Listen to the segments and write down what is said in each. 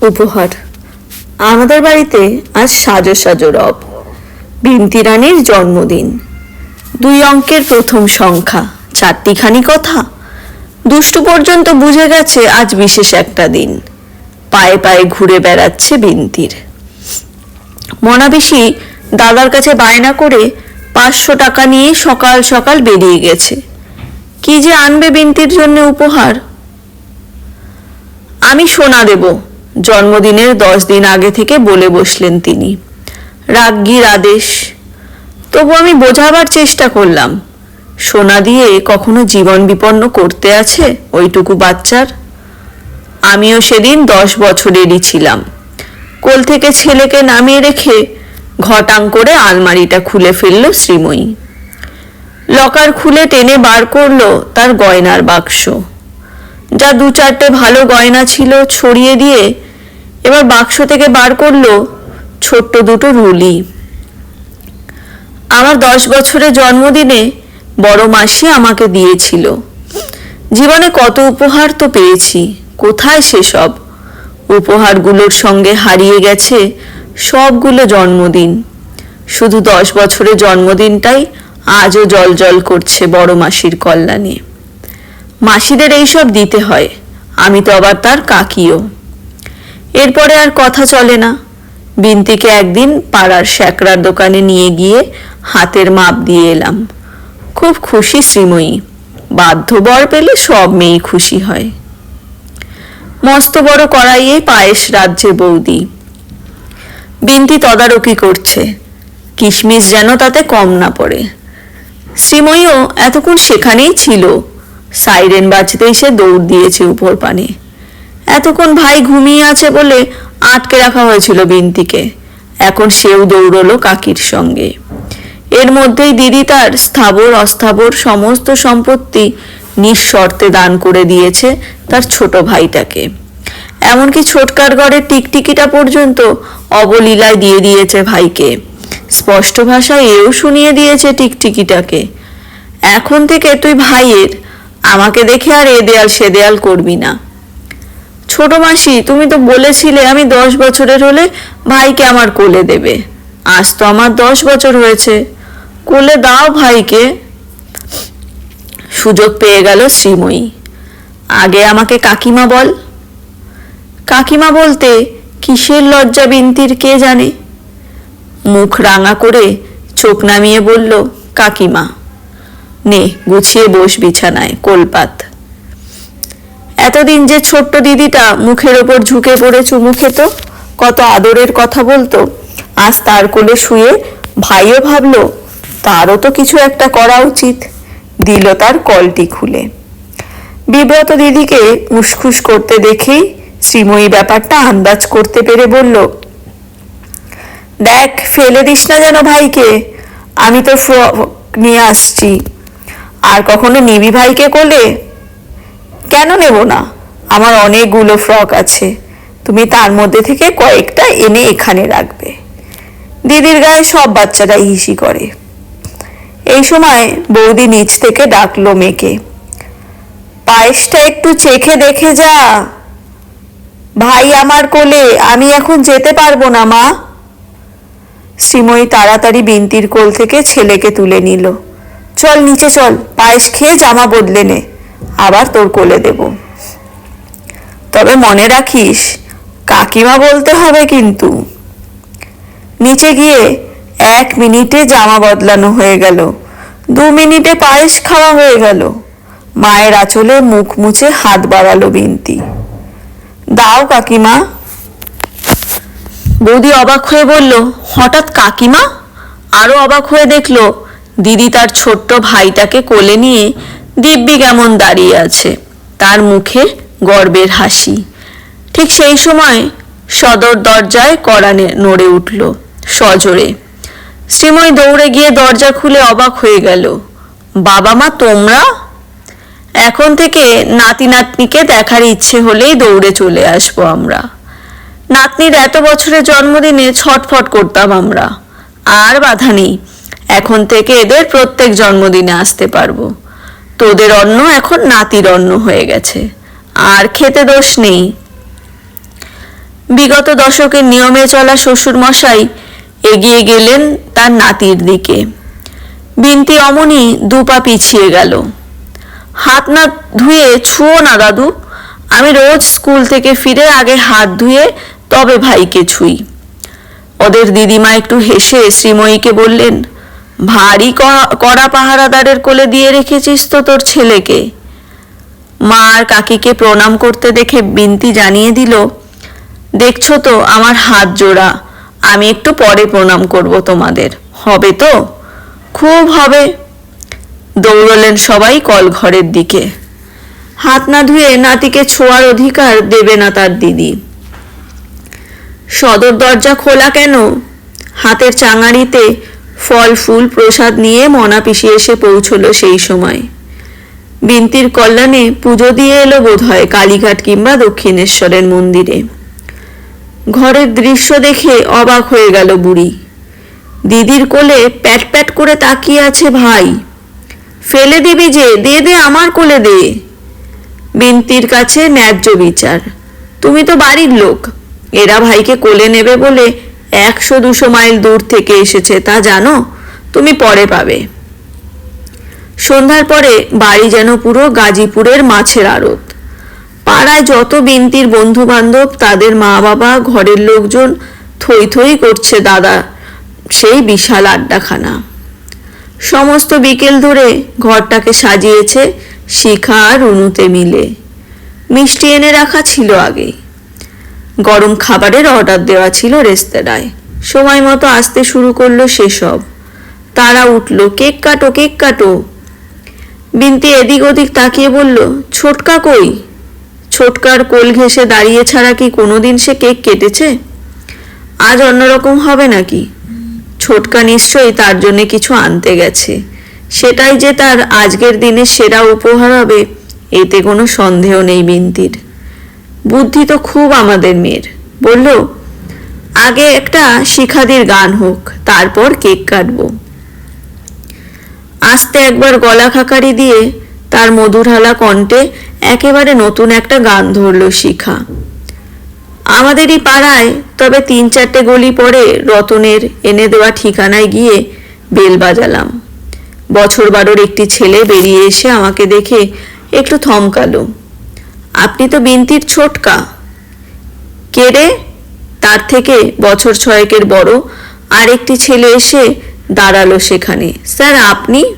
উপহার। আমাদের বাড়িতে আজ সাজো সাজো রব। বিনতি রানীর জন্মদিন। দুই অঙ্কের প্রথম সংখ্যা। চারটিখানি কথা। দুষ্টু পর্যন্ত বুঝে গেছে আজ বিশেষ একটা দিন। পায়ে পায়ে ঘুরে বেড়াচ্ছে বিনতির। মনাবেশি দাদার কাছে বায়না করে পাঁচশো টাকা নিয়ে সকাল সকাল বেরিয়ে গেছে। কি যে আনবে বিনতির জন্য উপহার? আমি সোনা দেব। জন্মদিনের দশ দিন আগে থেকে বলে বসলেন তিনি। রাজ্ঞীর আদেশ। তবু আমি বোঝাবার চেষ্টা করলাম। সোনা দিয়ে কখনো জীবন বিপন্ন করতে আছে ওইটুকু বাচ্চার? আমিও সেদিন দশ বছরেরই ছিলাম। কোল থেকে ছেলেকে নামিয়ে রেখে ঘটাং করে আলমারিটা খুলে ফেলল শ্রীময়ী। লকার খুলে টেনে বার করল তার গয়নার বাক্স। যা দু চারটে ভালো গয়না ছিল ছড়িয়ে দিয়ে এবার বাক্স থেকে বার করল ছোট্ট দুটো রুলি। আমার দশ বছরের জন্মদিনে বড় মাসি আমাকে দিয়েছিল। জীবনে কত উপহার তো পেয়েছি, কোথায় সেসব? উপহারগুলোর সঙ্গে হারিয়ে গেছে সবগুলো জন্মদিন। শুধু দশ বছরের জন্মদিনটাই আজও জল জল করছে বড় মাসির কল্যাণে। মাসিদের এইসব দিতে হয়, আমি তো আবার তার কাকিও। এরপরে আর কথা চলে না। বিনতিকে একদিন পাড়ার শ্যাকরার দোকানে নিয়ে গিয়ে হাতের মাপ দিয়ে এলাম। খুব খুশি শ্রীময়ী। বাধ্য বর পেলে সব মেয়েই খুশি হয়। মস্ত বড় কড়াইয়ে পায়েস রাজ্যে বৌদি। বিনতি তদারকি করছে। কিশমিশ যেন তাতে কম না পড়ে। শ্রীময়ীও এতক্ষণ সেখানেই ছিল। সাইরেন বাজতেই সে দৌড় দিয়েছে উপর পানে। এতক্ষণ ভাই ঘুমিয়ে আছে বলে আটকে রাখা হয়েছিল বিনতিকে। এখন সেও দৌড়লো কাকির সঙ্গে। এর মধ্যেই দিদি তার স্থাবর, অস্থাবর সমস্ত সম্পত্তি নিঃশর্তে দান করে দিয়েছে তার ছোট ভাইটাকে। এমনকি ছোটকার ঘরের টিকটিকিটা পর্যন্ত অবলীলায় দিয়ে দিয়েছে ভাইকে। স্পষ্ট ভাষায় এও শুনিয়ে দিয়েছে টিকটিকিটাকে। এখন থেকে তুই ভাইয়ের, আমাকে দেখে আর এ দেয়াল সে দেয়াল করবি না। ছোট মাসি, তুমি তো বলেছিলে আমি দশ বছরের হলে ভাইকে আমার কোলে দেবে। আজ তো আমার দশ বছর হয়েছে। কোলে দাও ভাইকে। সুযোগ পেয়ে গেল শ্রীময়ী। আগে আমাকে কাকিমা বল। কাকিমা বলতে কিসের লজ্জা বিনতির কে জানে? মুখ রাঙা করে চোখ নামিয়ে বলল, কাকিমা, নে, গুছিয়ে বস বিছানায়, কোলপাত। এতদিন যে ছোট্ট দিদিটা মুখের ওপর ঝুঁকে পড়ে চুমু খেত, কত আদরের কথা বলতো। আজ তার কোলে শুয়ে ভাইও ভাবলো, তারও তো কিছু একটা করা উচিত। দিল তার কলটি খুলে। বিব্রত দিদিকে উসখুস করতে দেখেই শ্রীময়ী ব্যাপারটা আন্দাজ করতে পেরে বলল, দেখ, ফেলে দিস না যেন ভাইকে। আমি তো নিয়ে আসছি। আর কখনো নিবি ভাইকে কোলে? কেন নেব না? আমার অনেকগুলো ফ্রক আছে। তুমি তার মধ্যে থেকে কয়েকটা এনে এখানে রাখবে। দিদির গায়ে সব বাচ্চারা হিসি করে। এই সময় বৌদি নিচ থেকে ডাকলো মেয়েকে। পায়েসটা একটু চেখে দেখে যা। ভাই আমার কোলে, আমি এখন যেতে পারব না, মা। শ্রীময়ী তাড়াতাড়ি বিন্তির কোল থেকে ছেলেকে তুলে নিল। চল, নিচে চল, পায়েস খেয়ে জামা বদলে নে। আবার তোর কোলে দেব। তবে মনে রাখিস, কাকিমা বলতে হবে কিন্তু। নিচে গিয়ে এক মিনিটে জামা বদলানো হয়ে গেল। দু মিনিটে পায়েস খাওয়া হয়ে গেল। মায়ের আঁচলে মুখ মুছে হাত বাড়ালো বিনতি। দাও কাকিমা। বৌদি অবাক হয়ে বলল, হঠাৎ কাকিমা? আরও অবাক হয়ে দেখল, দিদি তার ছোট্ট ভাইটাকে কোলে নিয়ে দিব্যি কেমন দাঁড়িয়ে আছে। তার মুখে গর্বের হাসি। ঠিক সেই সময় সদর দরজায় কড়া নে- নড়ে উঠল সজোরে। শ্রীময় দৌড়ে গিয়ে দরজা খুলে অবাক হয়ে গেল। বাবা মা, তোমরা? এখন থেকে নাতি নাতনিকে দেখার ইচ্ছে হলেই দৌড়ে চলে আসব আমরা। নাতনির এত বছরের জন্মদিনে ছটফট করতাম আমরা। আর বাধা নেই। এখন থেকে এদের প্রত্যেক জন্মদিনে আসতে পারব। তোদের অন্ন এখন নাতির অন্ন হয়ে গেছে। আর খেতে দোষ নেই। বিগত দশকের নিয়মে চলা শ্বশুর মশাই এগিয়ে গেলেন তার নাতির দিকে। বিনতি অমনি দুপা পিছিয়ে গেল। হাত না ধুয়ে ছুঁয়ো না দাদু, আমি রোজ স্কুল থেকে ফিরে আগে হাত ধুয়ে তবে ভাইকে ছুঁই। ওদের দিদিমা একটু হেসে শ্রীময়ীকে বললেন ভারী কড়া পাহারাদারের কোলে দিয়ে রেখেছিস তো তোর ছেলেকে। মা আর কাকিকে প্রণাম করতে দেখে বিনতি জানিয়ে দিল, দেখছ তো আমার হাত জোড়া, আমি একটু পরে প্রণাম করব তোমাদের। হবে তো? খুব হবে। দৌড়লেন সবাই কল ঘরের দিকে। হাত না ধুয়ে নাতিকে ছোঁয়ার অধিকার দেবে না তার দিদি। সদর দরজা খোলা কেন? হাতের চাঙাড়িতে ফল, ফুল, প্রসাদ নিয়ে মনা পিসি এসে পৌঁছলো সেই সময়। বিনতির কল্যাণে পুজো দিয়ে এলো বোধহয় কালীঘাট কিংবা দক্ষিণেশ্বরের মন্দিরে। ঘরের দৃশ্য দেখে অবাক হয়ে গেল বুড়ি। দিদির কোলে প্যাট প্যাট করে তাকিয়ে আছে ভাই। ফেলে দিবি যে, দে দে, আমার কোলে দে। বিনতির কাছে ন্যায্য বিচার। তুমি তো বাড়ির লোক। এরা ভাইকে কোলে নেবে বলে একশো দুশো মাইল দূর থেকে এসেছে, তা জানো? তুমি পরে পাবে। সন্ধ্যার পরে বাড়ি যেন পুরো গাজীপুরের মাছের আড়ত। পাড়ায় যত বিনতির বন্ধু বান্ধব তাদের মা বাবা ঘরের লোকজন থই থই করছে দাদা সেই বিশাল আড্ডাখানা। সমস্ত বিকেল ধরে ঘরটাকে সাজিয়েছে শিখা আর রুনুতে মিলে। মিষ্টি এনে রাখা ছিল আগে। গরম খাবারের অর্ডার দেওয়া ছিল রেস্তোরাঁয়। সময় মতো আসতে শুরু করল সেসব। তারা উঠল, কেক কাটো কেক কাটো। বিনতি এদিক ওদিক তাকিয়ে বলল, ছোটকা কই? ছোটকার কোল ঘেঁষে দাঁড়িয়ে ছাড়া কি কোনোদিন সে কেক কেটেছে? আজ অন্যরকম হবে নাকি? ছোটকা নিশ্চয়ই তার জন্য কিছু আনতে গেছে। সেটাই যে তার আজকের দিনের সেরা উপহার হবে, এতে কোনো সন্দেহ নেই বিনতির। বুদ্ধি তো খুব আমাদের মেয়ের। বলল, আগে একটা শিখাদির গান হোক, তারপর কেক কাটবো। আস্তে একবার গলা খাকারি দিয়ে তার মধুরহালা কণ্ঠে একেবারে নতুন একটা গান ধরল শিখা। আমাদেরই পাড়ায় তবে তিন চারটে গলি পরে রতনের এনে দেওয়া ঠিকানায় গিয়ে বেল বাজালাম। বছর বারোর একটি ছেলে বেরিয়ে এসে আমাকে দেখে একটু থমকালো। আপনি তো বিনতির ছোটকা। কে রে? তার থেকে বছর ছয়েকের বড় আরেকটি ছেলে এসে দাঁড়াল সেখানে। স্যার, আপনি?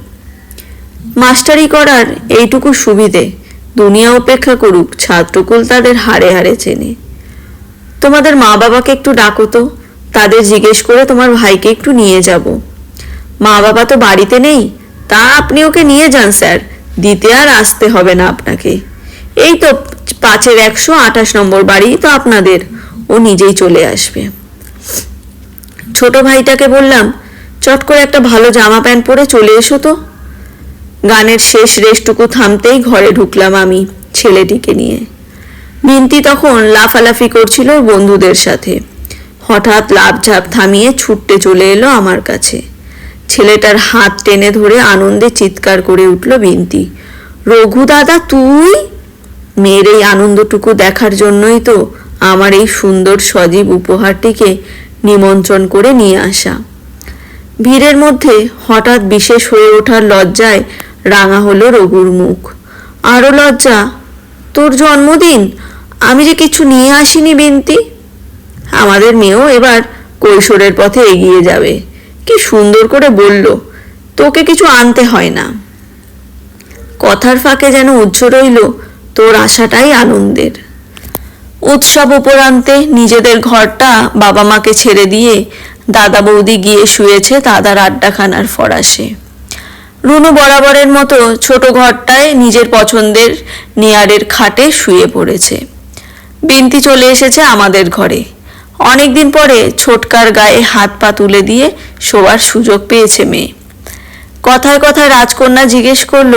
মাস্টারি করার এইটুকু সুবিধে। দুনিয়া উপেক্ষা করুক, ছাত্রকুল তাদের হাড়ে হাড়ে চেনে। তোমাদের মা বাবাকে একটু ডাকো তো। তাদের জিজ্ঞেস করে তোমার ভাইকে একটু নিয়ে যাব। মা বাবা তো বাড়িতে নেই। তা আপনি ওকে নিয়ে যান, স্যার। দিতে আর আসতে হবে না আপনাকে। এই তো পাঁচের একশো আঠাশ নম্বর বাড়ি তো আপনাদের। ও নিজেই চলে আসবে। ছোট ভাইটাকে বললাম, চট করে একটা ভালো জামা প্যান্ট পরে চলে এসো তো। গানের শেষ রেশটুকু থামতেই ঘরে ঢুকলাম আমি ছেলেটিকে নিয়ে। মিন্তি তখন লাফালাফি করছিল বন্ধুদের সাথে। হঠাৎ লাফঝাপ থামিয়ে ছুটতে চলে এলো আমার কাছে। ছেলেটার হাত টেনে ধরে আনন্দে চিৎকার করে উঠল বিন্তি রঘু দাদা, তুই মেয়ের এই আনন্দটুকু দেখার জন্যই তো আমার এই সুন্দর সজীব উপহারটিকে নিমন্ত্রণ করে নিয়ে আসা। ভিড়ের মধ্যে হঠাৎ বিশেষ হয়ে ওঠার লজ্জায় রাঙা হলো রঘুর মুখ। আরও লজ্জা, তোর জন্মদিন, আমি যে কিছু নিয়ে আসিনি বিনতি। আমাদের মেয়েও এবার কৈশোরের পথে এগিয়ে যাবে। কি সুন্দর করে বলল, তোকে কিছু আনতে হয় না। কথার ফাঁকে যেন উজ্জ্ব রইল তোর আশাটাই আনন্দের। উৎসব উপরান্তে নিজেদের ঘরটা বাবা মাকে ছেড়ে দিয়ে দাদা বৌদি গিয়ে শুয়েছে দাদার আড্ডাখানার ফরাসে। রুনু বরাবরের মতো ছোট ঘরটায় নিজের পছন্দের নিয়ারের খাটে শুয়ে পড়েছে। বিনতি চলে এসেছে আমাদের ঘরে। অনেকদিন পরে ছোটকার গায়ে হাত পা তুলে দিয়ে শোয়ার সুযোগ পেয়েছে মেয়ে। কথায় কথায় রাজকন্যা জিজ্ঞেস করল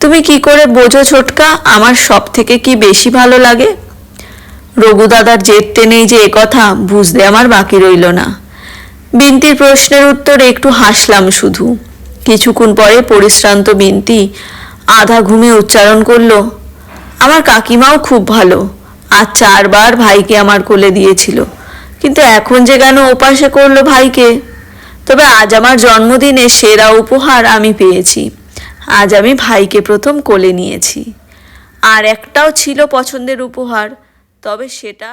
তুমি কি করে বোঝো ছোটকা, আমার সব থেকে কি বেশি ভালো লাগে? রঘু দাদার জেদ টেনেই যে একথা বুঝতে আমার বাকি রইল না। বিনতির প্রশ্নের উত্তরে একটু হাসলাম শুধু। কিছুক্ষণ পরে পরিশ্রান্ত বিনতি আধা ঘুমে উচ্চারণ করল, আমার কাকিমাও খুব ভালো। আর চারবার ভাইকে আমার কোলে দিয়েছিল। কিন্তু এখন যে কেন ওপাশে করল ভাইকে? তবে আজ আমার জন্মদিনে সেরা উপহার আমি পেয়েছি। আজ আমি ভাইকে প্রথম কোলে নিয়েছি। আর একটাও ছিল পছন্দের উপহার তবে সেটা